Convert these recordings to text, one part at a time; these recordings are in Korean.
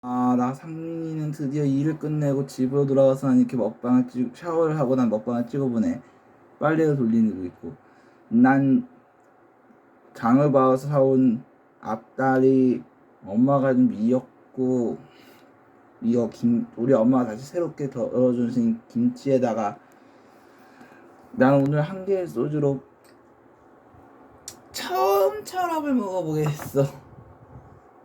아, 나 상민이는 드디어 일을 끝내고 집으로 돌아와서 난 이렇게 먹방을 찍, 샤워를 하고 난 먹방을 찍어보네. 빨래를 돌리고 있고. 난 장을 봐서 사온 앞다리, 엄마가 준 미역국, 이거 김, 우리 엄마가 다시 새롭게 덜어주신 김치에다가 나는 오늘 한 개의 소주로 처음 철합을 먹어보겠어.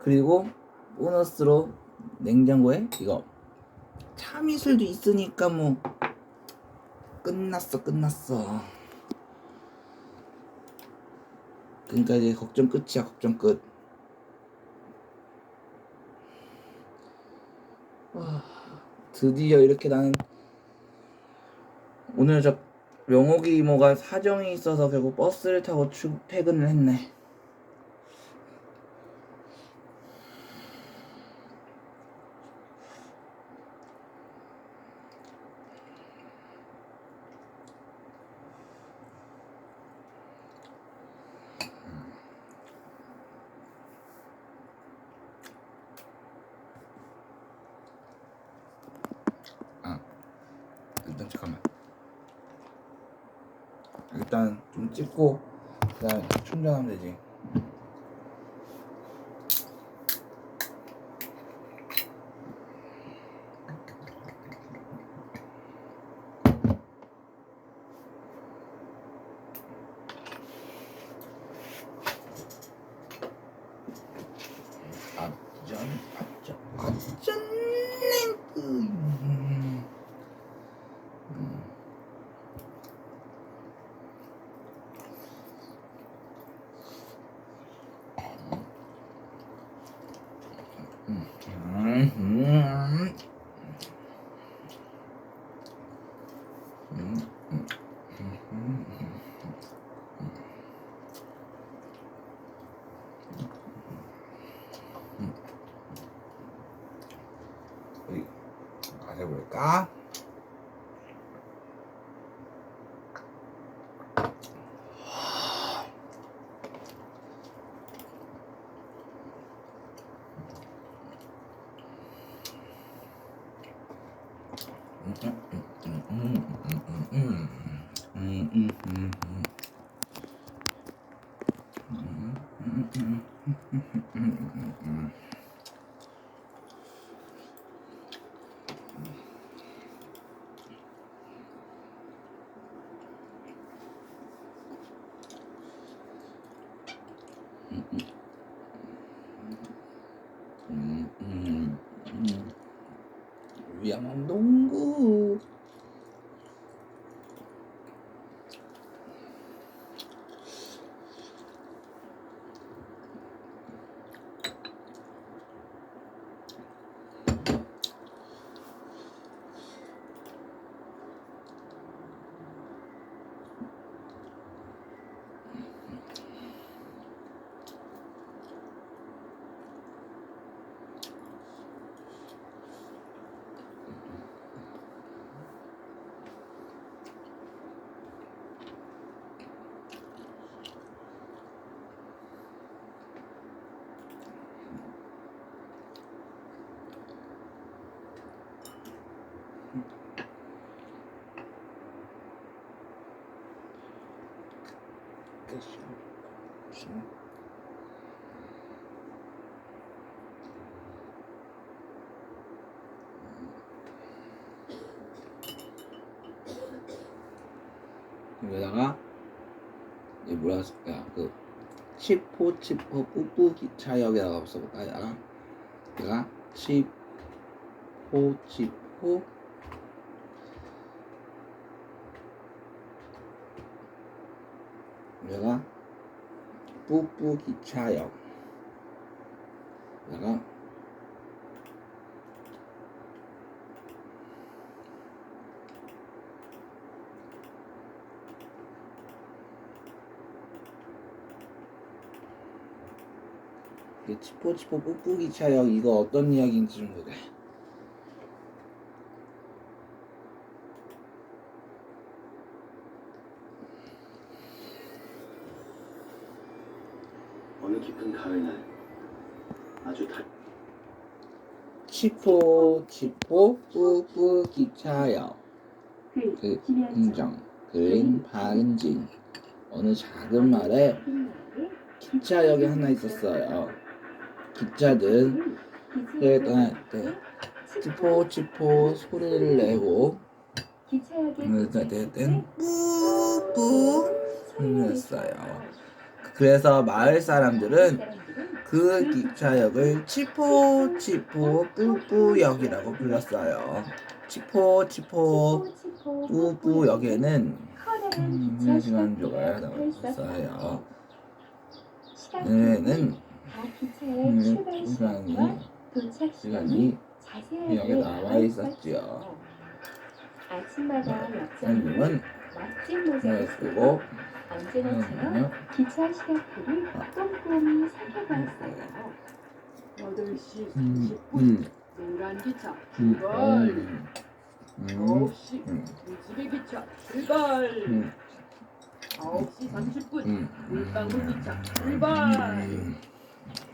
그리고 보너스로 냉장고에 이거 참이슬도 있으니까 뭐 끝났어 끝났어. 그러니까 이제 걱정 끝이야 걱정 끝. 와, 드디어 이렇게 나는 오늘 저 명옥이 이모가 사정이 있어서 결국 버스를 타고 출, 퇴근을 했네. 잠깐만. 일단 좀 찍고 그다음에 충전하면 되지. Mm-hmm. 위 험한 농구. 여기다가 이 뭐라 쓸까 그 치포 치포 뿌뿌 기 차역에다가 써볼까 여기다가? 내가 치포 내가 뿌뿌 기차역 이게 치포치포 뿌뿌 기차역 이거 어떤 이야기인지 좀 보 자. 어느 깊은 가을날 아주 달 치포 치포 뿌뿌 기차역 그그 김현정 흥정 그린 박은진 어느 작은 마을에 기차역이 하나 있었어요. 기차는 에 떠날 때 치포 치포 소리를 내고 그럴 때는 뿌뿌 소리를 냈어요. 그래서 마을 사람들은 그 기차역을 치포 치포 뿌뿌역이라고 불렀어요. 치포 치포 뿌뿌역에는 음, 나와 있어요. 얘는 음, 시간이 시간이 여기 나와 있었지요. 아침마다 역장님은 멋진 모자를 을 쓰고 언제나처럼 음, 기차 시간표를 꼼꼼히 살펴보았어요. 8시 음, 30분 음, 노란 기차 음, 출발. 음, 음, 9시 음, 무지개 기차 출발. 음, 9시 30분 음, 물방울 기차 출발. 음,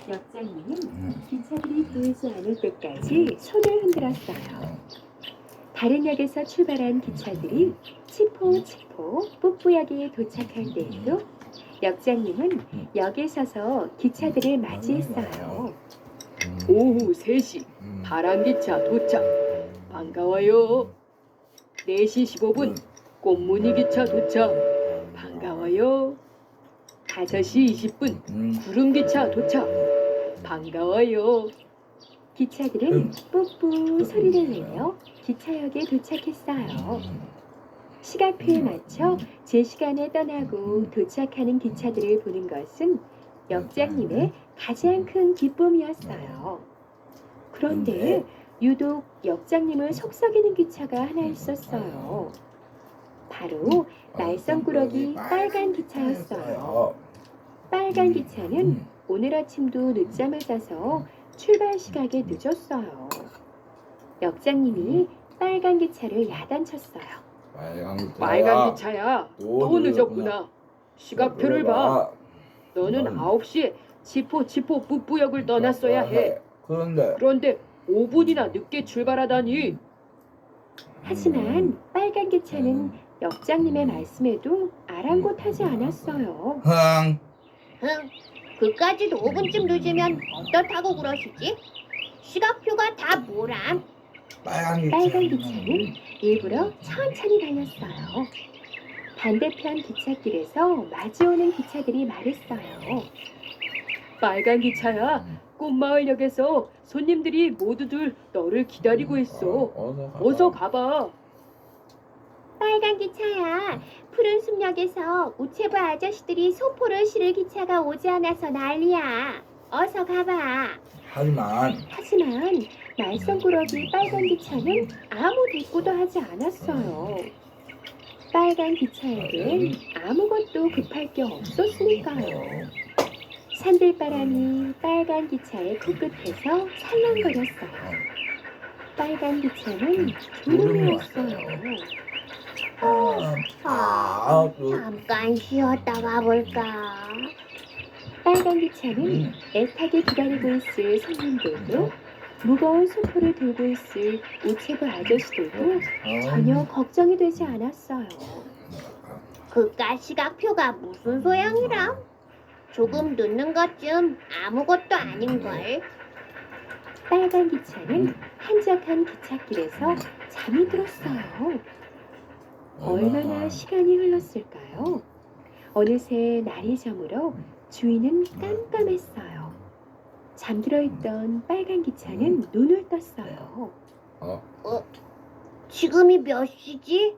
역장님은 음. 기차들이 보이지 않을 때까지 손을 흔들었어요. 다른 역에서 출발한 기차들이 치포치포 뿌뿌역에 도착할 때에도 역장님은 역에 서서 기차들을 맞이했어요. 오후 3시 음. 파란 기차 도착 반가워요 4시 15분 꽃무늬 기차 도착 반가워요 5시 20분 음, 구름 기차 도착 반가워요 기차들은 음. 뿌뿌 소리를 내며 기차역에 도착했어요. 시간표에 맞춰 제 시간에 떠나고 도착하는 기차들을 보는 것은 역장님의 가장 큰 기쁨이었어요. 그런데 유독 역장님을 속삭이는 기차가 하나 있었어요. 바로 날성꾸러기 빨간 기차였어요. 빨간 기차는 음, 오늘 아침도 늦잠을 자서 출발 시각에 늦었어요. 역장님이 빨간 기차를 야단쳤어요. 빨간 기차. 빨간 기차야 또 늦었구나 시각표를 봐 너는 음. 9시에 치포 치포 뿌뿌역을 떠났어야 해 그런데 그런데 5분이나 늦게 출발하다니 하지만 빨간 기차는 음. 역장님의 말씀에도 아랑곳하지 않았어요. 흥 흥, 그까지도 5분쯤 늦으면 어떻다고 그러시지? 시각표가 다 뭐람? 빨간 기차. 빨간 기차는 일부러 천천히 달렸어요. 반대편 기찻길에서 마주오는 기차들이 말했어요. 빨간 기차야 꽃마을역에서 손님들이 모두들 너를 기다리고 있어 어서 가봐. 어서 가봐 빨간 기차야. 푸른 숲역에서 우체부 아저씨들이 소포를 실을 기차가 오지 않아서 난리야. 어서 가봐. 하지만 하지만 말썽꾸러기 빨간 기차는 아무 대꾸도 하지 않았어요. 빨간 기차에겐 아무것도 급할 게 없었으니까요. 산들바람이 빨간 기차의 코끝에서 살랑거렸어요. 빨간 기차는 졸음이었어요. 아, 아, 또, 잠깐 쉬었다 가볼까? 빨간 기차는 음, 애타게 기다리고 있을 손님들도 무거운 소포를 들고 있을 우체부 아저씨들도 전혀 걱정이 되지 않았어요. 그깟 시각표가 무슨 소용이람? 조금 늦는 것쯤 아무것도 아닌걸. 빨간 기차는 한적한 기찻길에서 잠이 들었어요. 얼마나 시간이 흘렀을까요? 어느새 날이 저물어 주위는 깜깜했어요. 잠들어 있던 빨간 기차는 눈을 떴어요. 어, 지금이 몇 시지?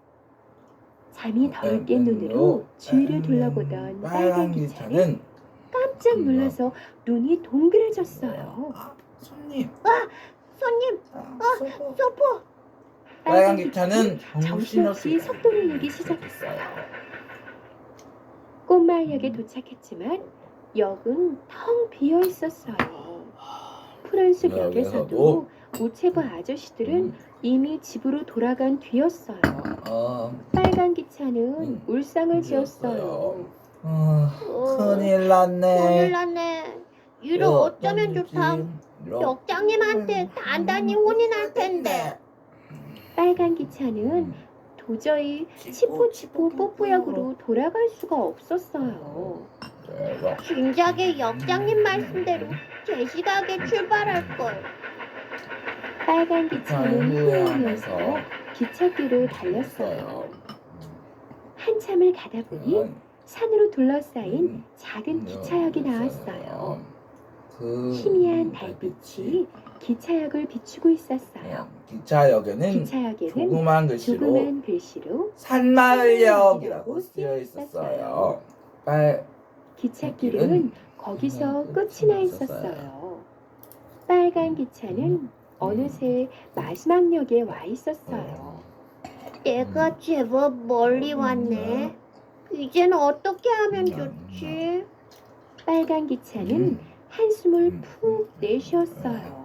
잠이 덜 깬 눈으로 주위를 둘러보던 빨간 기차는 깜짝 놀라서 눈이 동그래졌어요. 아, 손님. 손님, 아, 어, 소포. 소포. 빨간 기차는 정신없이 속도를 내기 시작했어요. 꽃마을역에 도착했지만 역은 텅 비어 있었어요. 푸른숲 역에서도 우체부 아저씨들은 음, 이미 집으로 돌아간 뒤였어요. 어, 빨간 기차는 음, 울상을. 지었어요. 어, 어, 큰일 났네. 큰일 났네. 이를 어쩌면 좋다. 역장님한테 단단히 혼이 날 텐데. 빨간 기차는 도저히 치포치포 뽀뽀역으로 돌아갈 수가 없었어요. 진작에 역장님 말씀대로 제 시각에 출발할 걸. 빨간 기차는 후회하면서 기찻길을 달렸어요. 한참을 가다 보니 산으로 둘러싸인 작은 기차역이 나왔어요. 그 희미한 달빛이 기차역을 비추고 있었어요. 기차역에는 기차역에는 조그만 글씨로 조그만 글씨로 산마을역이라고 쓰여 있었어요. 빨 기찻길은 거기서 끝이 나 있었어요. 빨간 기차는 어느새 마지막 역에 와 있었어요. 내가 제법 멀리 왔네. 이제는 어떻게 하면 좋지? 빨간 기차는 한숨을 푹 내쉬었어요.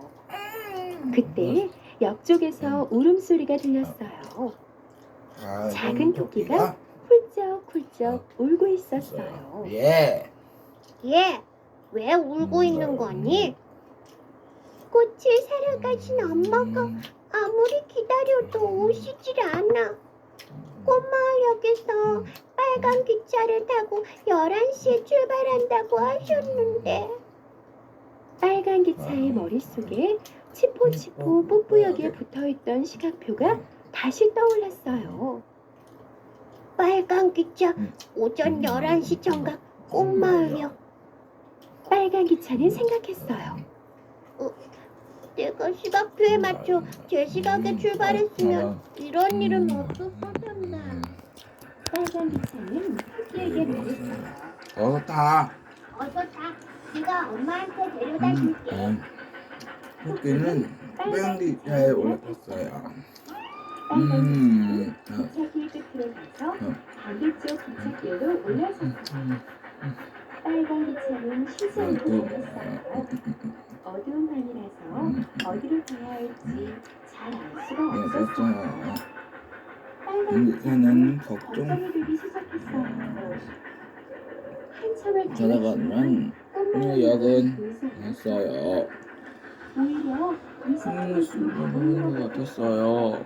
그때 옆쪽에서 울음소리가 들렸어요. 작은 토끼가 훌쩍훌쩍 울고 있었어요. 예. 얘, 왜 울고 있는 거니? 꽃을 사러 가신 엄마가 음, 아무리 기다려도 오시질 않아. 꽃마을역에서 빨간 기차를 타고 11시에 출발한다고 하셨는데. 빨간 기차의 머릿속에 치포치포 뽀뽀역에 붙어있던 시각표가 다시 떠올랐어요. 빨간 기차 음. 오전 11시 정각 꽃마을역. 빨간 기차는 생각했어요. 내가 시각표에 맞춰 제 시각에 출발했으면 이런 일은 없었을 텐데. 빨간 기차는 토끼에게 말했어요. 어서 타. 어서 타. 네가 엄마한테 데려다 줄게. 음, 토끼는 빨간 기차에 올라탔어요. 음, 어, 기차길 끝으로 가서 어. 반대쪽 기찻길로 올라섰어요. 빨간 기차는 어, 시선으로 또, 올렸어요. 어두운 밤이라서 음, 어디로 가야 할지 잘 알 수가 네, 없었어요. 빨간 음, 이제는 기차는 걱정. 걱정이 되기 시작했어요. 한참을 전화가면 달렸지만 역은 그 사이 했어요. 오히려 이상한 음, 수고하는 것 같았어요.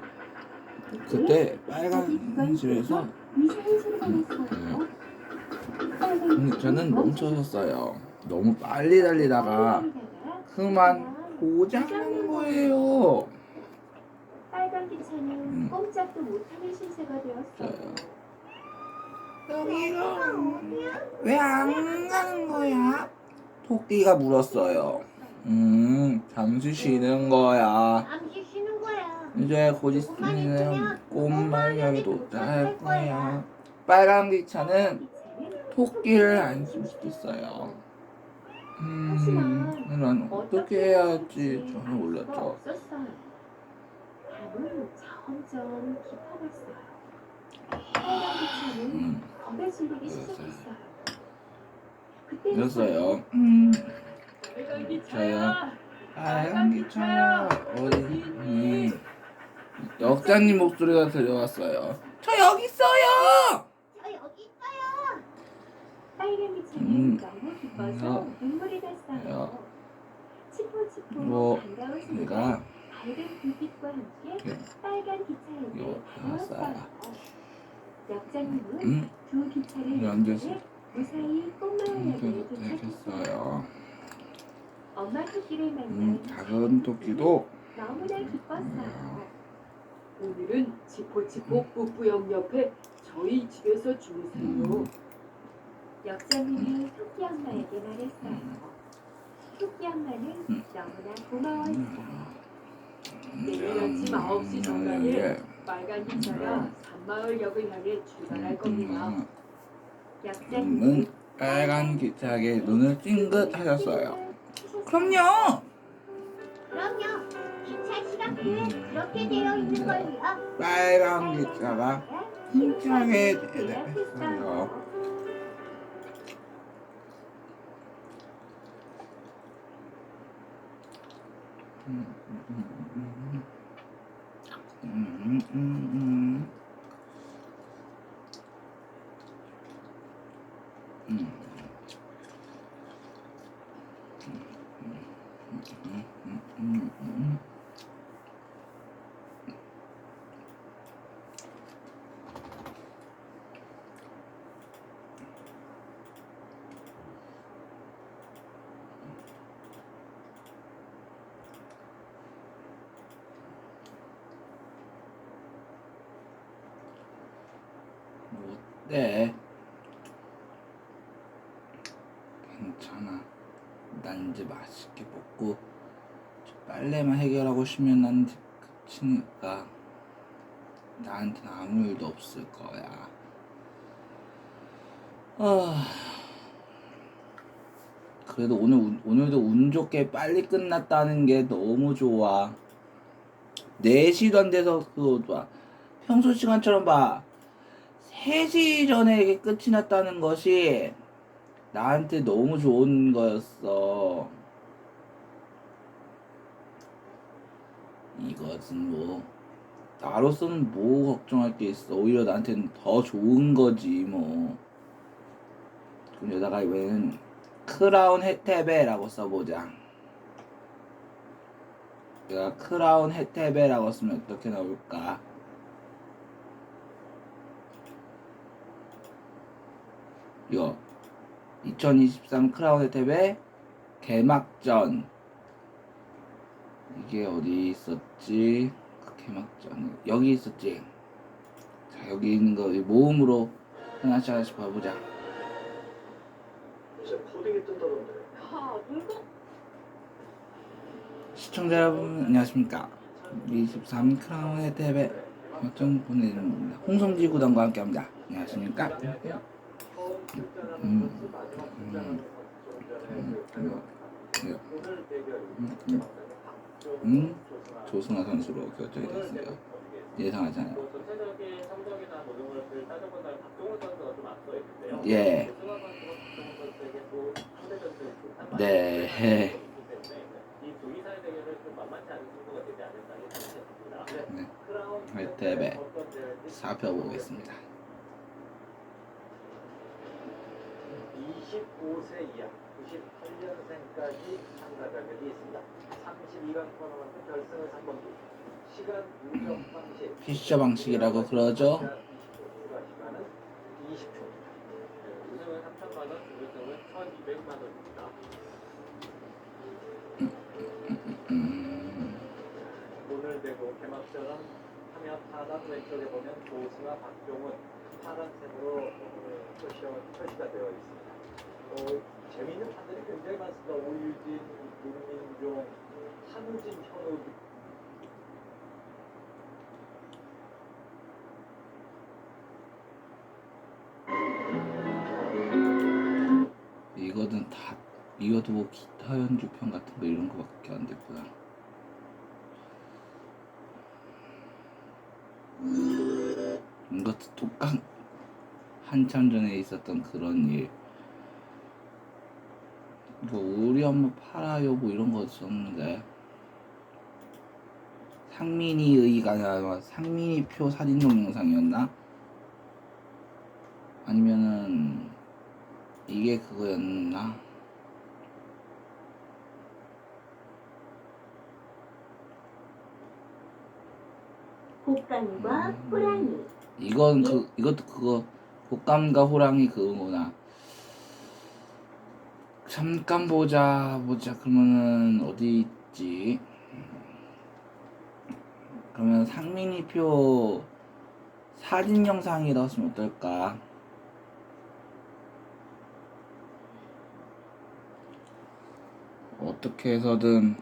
그때 빨간 집에서 났어요. 빨간 음, 저는 멈춰섰어요. 너무 빨리 달리다가 그만 고장난 거예요. 빨간 기차는 음. 꼼짝도 못하는 신세가 되었어요. 여기가 왜안 가는 거야? 토끼가 물었어요. 음, 잠시 쉬는 거야. 이제 곧 있으면 꽃말역에 도착할 거야. 빨간 기차는 토끼를 안심시켰어요. 음, 난 어떻게 해야 할지 저는 몰랐죠. 음, 그랬어요. 음, 빨간 저요. 기차야. 빨간 기차야 어디 있니? 역장님 목소리가 들려왔어요. 저 여기 있어요. 저 여기 있어요. 빨간 음. 너무 기뻐서 음. 눈물이 났어요. 야. 치포치포 뭐, 내가 밝은 불빛과 함께 네. 빨간 기차에게. 나왔어요. 역장님은 음, 두 기차를 연결- 무사히 꽃마을역에 도착했어요. 도착했어요. 엄마 토끼를 만난 음, 작은 토끼도 너무나 기뻤어요. 오늘은 지포지포 뿌뿌역 옆에 저희 집에서 주무세요. 음. 역장님이 토끼 엄마에게 말했어요. 토끼 엄마는 음. 너무나 고마워했어요. 내일 아침 9시 전까지 예. 빨간 기차야 산마을역을 향해 출발할 겁니다. 음, 역장님은 빨간 기차에 눈을 찡긋 하셨어요. 그럼요. 그럼요. 기차 시각표에 그렇게 되어 있는 걸요. 빨간 기차가 힘차게 대답했어요. 음, 음, 음, 음. 음, 음, 음. 음. 음, 음, 음, 어때? 괜찮아. 난 이제 맛있게 먹고 빨래만 해결하고 쉬면 난 이제 끝이니까 나한테는 아무 일도 없을 거야. 아. 그래도 오늘 운- 오늘도 운 좋게 빨리 끝났다는 게 너무 좋아. 4시도 안 돼서 그거 봐. 평소 시간처럼 봐. 3시 전에 이게 끝이 났다는 것이 나한테 너무 좋은 거였어. 이것은 뭐 나로서는 뭐 걱정할 게 있어. 오히려 나한테는 더 좋은 거지 뭐. 그럼 여기다가 웬 크라운 혜테베라고 써보자. 내가 크라운 혜테베라고 쓰면 어떻게 나올까? 이거 2023 크라운 혜테베 개막전. 이게 어디 있었지? 그 개막전 여기 있었지? 자 여기 있는 거 모음으로 하나씩 하나씩 봐보자. 시청자 여러분 안녕하십니까? 23 크라운 혜테베 막전 보내드립니다. 홍성지 구단과 함께 합니다. 안녕하십니까? 음, 음, 음, 이거, 음, 음, 음, 조승아 선수로 결정이 됐어요 예상하지 않아요 예. 네. 네. 혜테베 살펴보겠습니다 25세 이하 98년생까지 참가 자격이 있습니다. 32강 토너먼트 결승을 3번기 시간 누적 방식 피셔 방식이라고 그러죠 시간은 20초입니다. 우승은 3천만 원, 준우승은 1,200만 원입니다. 음, 오늘 되고 개막전은 화면 하단 왼쪽에 보면 조승아, 박종훈 파란색으로 어, 표시가, 되어 있습니다. 어, 재미있는 판들이 굉장히 많습니다. 오유진, 윤민종, 한우진, 현우 이거는 다 이것도 뭐 기타 연주편 같은 거 이런 거밖에 안 됐구나 이것도 똑같 한참 전에 있었던 그런 일 뭐 우리 엄마 팔아요 뭐 이런 거 썼는데 상민이 의가 아니라 상민이 표 사진 동영상이었나? 아니면은 이게 그거였나? 곶감과 음. 호랑이 이건 그 이것도 그거 곶감과 호랑이 그거구나. 잠깐 보자 보자 그러면은 어디 있지? 그러면 상민이 표 사진 영상이 나왔으면 어떨까? 어떻게 해서든